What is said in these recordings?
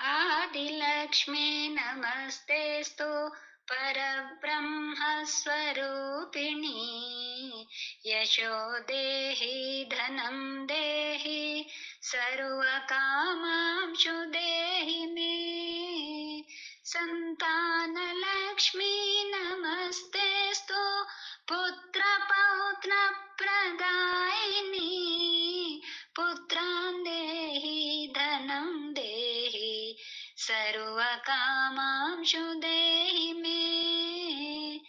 आदिलक्ष्मी नमस्तेस्तु परब्रह्मस्वरूपिणी। यशो देहि धनं देहि सर्वकामांशु देहि मे सन्तानलक्ष्मी सर्वकामांशु देहि मे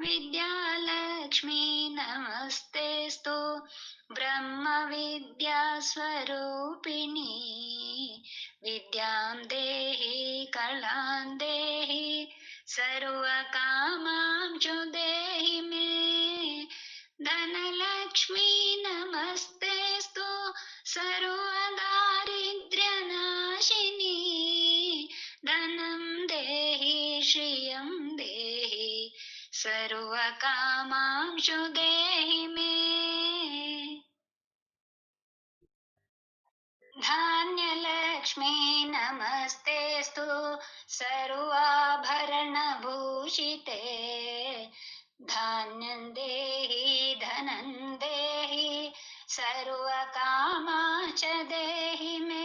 विद्यालक्ष्मी नमस्तेस्तु ब्रह्मविद्यास्वरूपिणी। विद्यां देहि, कलां देहि सर्वकामांशु देहि मे धनलक्ष्मी नमस्तेस्तु सर्वदारिद्र्यनाशिनी सर्वकामांशु देहि मे धान्यलक्ष्मी नमस्तेस्तु सर्वाभरणभूषिते। धान्यं देहि धनं देहि सर्वकामा च देहि मे।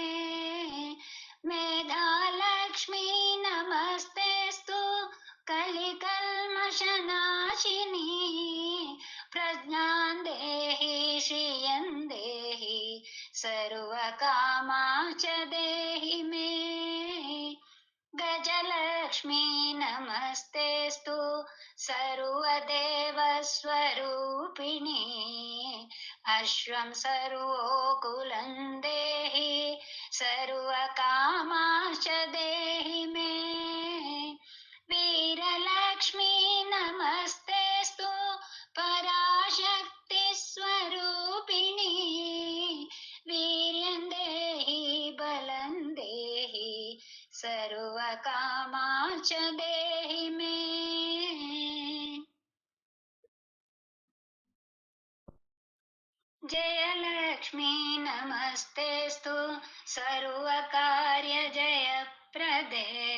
कलिकल्मषनाशिनी प्रज्ञां देहि, श्रियं देहि सर्वकामा च देहि मे। गजलक्ष्मी नमस्तेस्तु सर्वदेवस्वरूपिणी, अश्वं सर्वोकुलं देहि सर्वकामा च देहि मे। च देहि मे। जयलक्ष्मी नमस्तेस्तु। सर्वकार्यजयप्रदे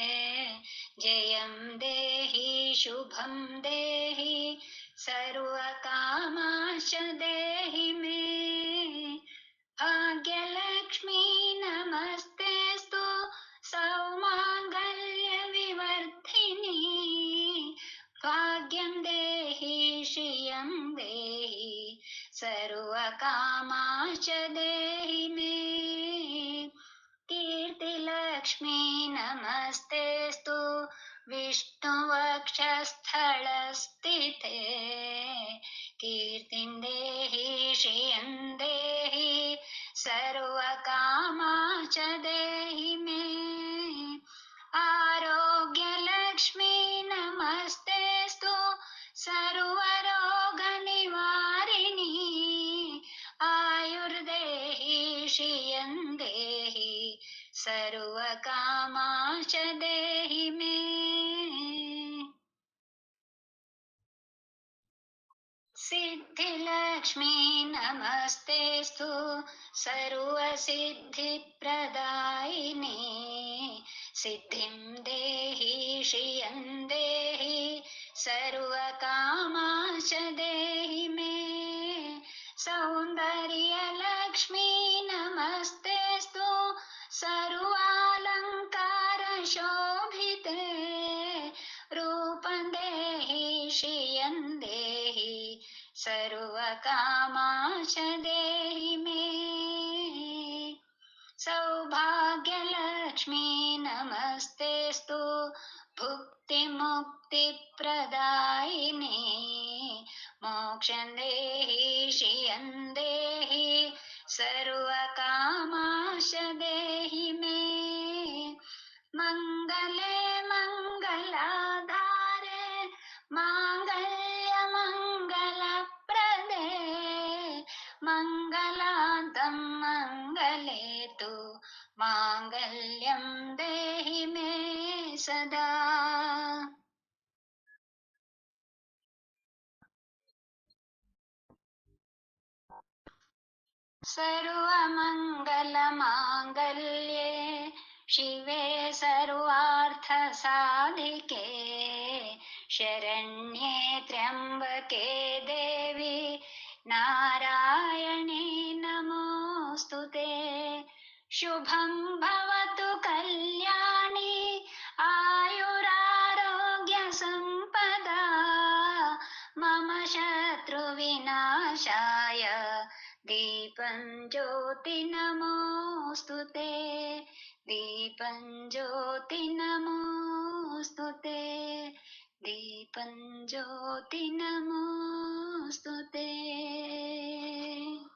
भाग्यं देहि श्रियं देहि सर्वकामा च देहि मे। कीर्तिलक्ष्मी नमस्तेस्तु विष्णुवक्षस्थलस्थिते कीर्तिं देहि श्रियं देहि सर्वकामा च देहि सिद्धिलक्ष्मी नमस्तेस्तु सर्वसिद्धिप्रदायिनी। सिद्धिं देहि श्रियं देहि सर्वकामा च देहि मे। सौन्दर्यलक्ष्मी नमस्तेस्तु सर्वालङ्कारशोभिते सर्वकामा च देहि मे। सौभाग्यलक्ष्मी नमस्तेस्तु भुक्तिमुक्तिप्रदायिनी। मोक्षं देहि श्रियं देहि सर्वकामा च देहि सर्वमङ्गलमाङ्गल्ये शिवे सर्वार्थसाधिके शरण्ये त्र्यम्बके देवी नारायणे नमोऽस्तु ते। शुभं भवतु कल्याणी। दीपं ज्योतिनमोस्तु ते। दीपं ज्योतिनमोस्तु ते। दीपं ज्योति नमोस्तु ते।